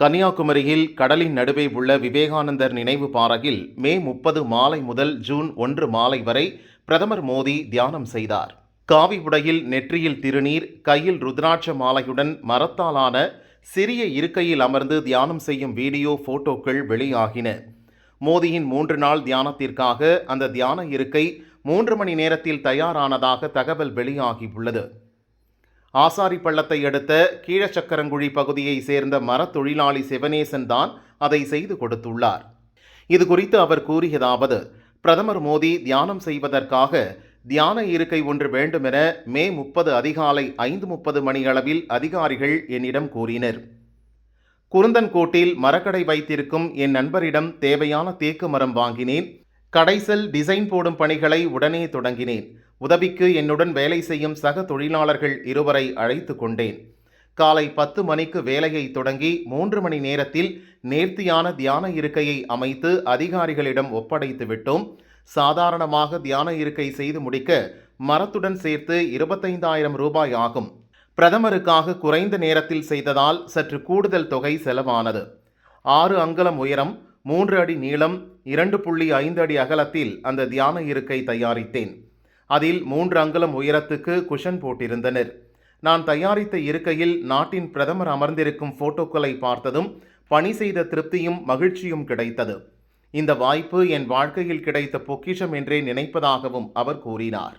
கன்னியாகுமரியில் கடலின் நடுவே உள்ள விவேகானந்தர் நினைவு பாறையில் மே முப்பது மாலை முதல் ஜூன் ஒன்று மாலை வரை பிரதமர் மோடி தியானம் செய்தார். காவி உடையில் நெற்றியில் திருநீர் கையில் ருத்ராட்ச மாலையுடன் மரத்தாலான சிறிய இருக்கையில் அமர்ந்து தியானம் செய்யும் வீடியோ போட்டோக்கள் வெளியாகின. மோடியின் மூன்று நாள் தியானத்திற்காக அந்த தியான இருக்கை மூன்று மணி நேரத்தில் தயாரானதாக தகவல் வெளியாகியுள்ளது ஆசாரி பள்ளத்தை அடுத்த கீழச்சக்கரங்குழி பகுதியைச் சேர்ந்த மரத்தொழிலாளி சிவனேசன் தான் அதை செய்து கொடுத்துள்ளார். இது குறித்து அவர் கூறியதாவது பிரதமர் மோடி தியானம் செய்வதற்காக தியான இருக்கை ஒன்று வேண்டுமென மே முப்பது அதிகாலை ஐந்து முப்பது மணியளவில் அதிகாரிகள் என்னிடம் கூறினர். குருந்தன்கோட்டில் மரக்கடை வைத்திருக்கும் என் நண்பரிடம் தேவையான தேக்கு மரம் வாங்கினேன். கடைசல் டிசைன் போடும் பணிகளை உடனே தொடங்கினேன். உதவிக்கு என்னுடன் வேலை செய்யும் சக தொழிலாளர்கள் இருவரை அழைத்து கொண்டேன். காலை பத்து மணிக்கு வேலையை தொடங்கி மூன்று மணி நேரத்தில் நேர்த்தியான தியான இருக்கையை அமைத்து அதிகாரிகளிடம் ஒப்படைத்து விட்டோம். சாதாரணமாக தியான இருக்கை செய்து முடிக்க மரத்துடன் சேர்த்து இருபத்தைந்தாயிரம் ரூபாய் ஆகும். பிரதமருக்காக குறைந்த நேரத்தில் செய்ததால் சற்று கூடுதல் தொகை செலவானது. ஆறு அங்குலம் உயரம் மூன்று அடி நீளம் இரண்டு புள்ளி ஐந்து அடி அகலத்தில் அந்த தியான இருக்கை தயாரித்தேன். அதில் மூன்று அங்குலம் உயரத்துக்கு குஷன் போட்டிருந்தனர். நான் தயாரித்த இருக்கையில் நாட்டின் பிரதமர் அமர்ந்திருக்கும் போட்டோக்களை பார்த்ததும் பணி செய்த திருப்தியும் மகிழ்ச்சியும் கிடைத்தது. இந்த வாய்ப்பு என் வாழ்க்கையில் கிடைத்த பொக்கிஷம் என்றே நினைப்பதாகவும் அவர் கூறினார்.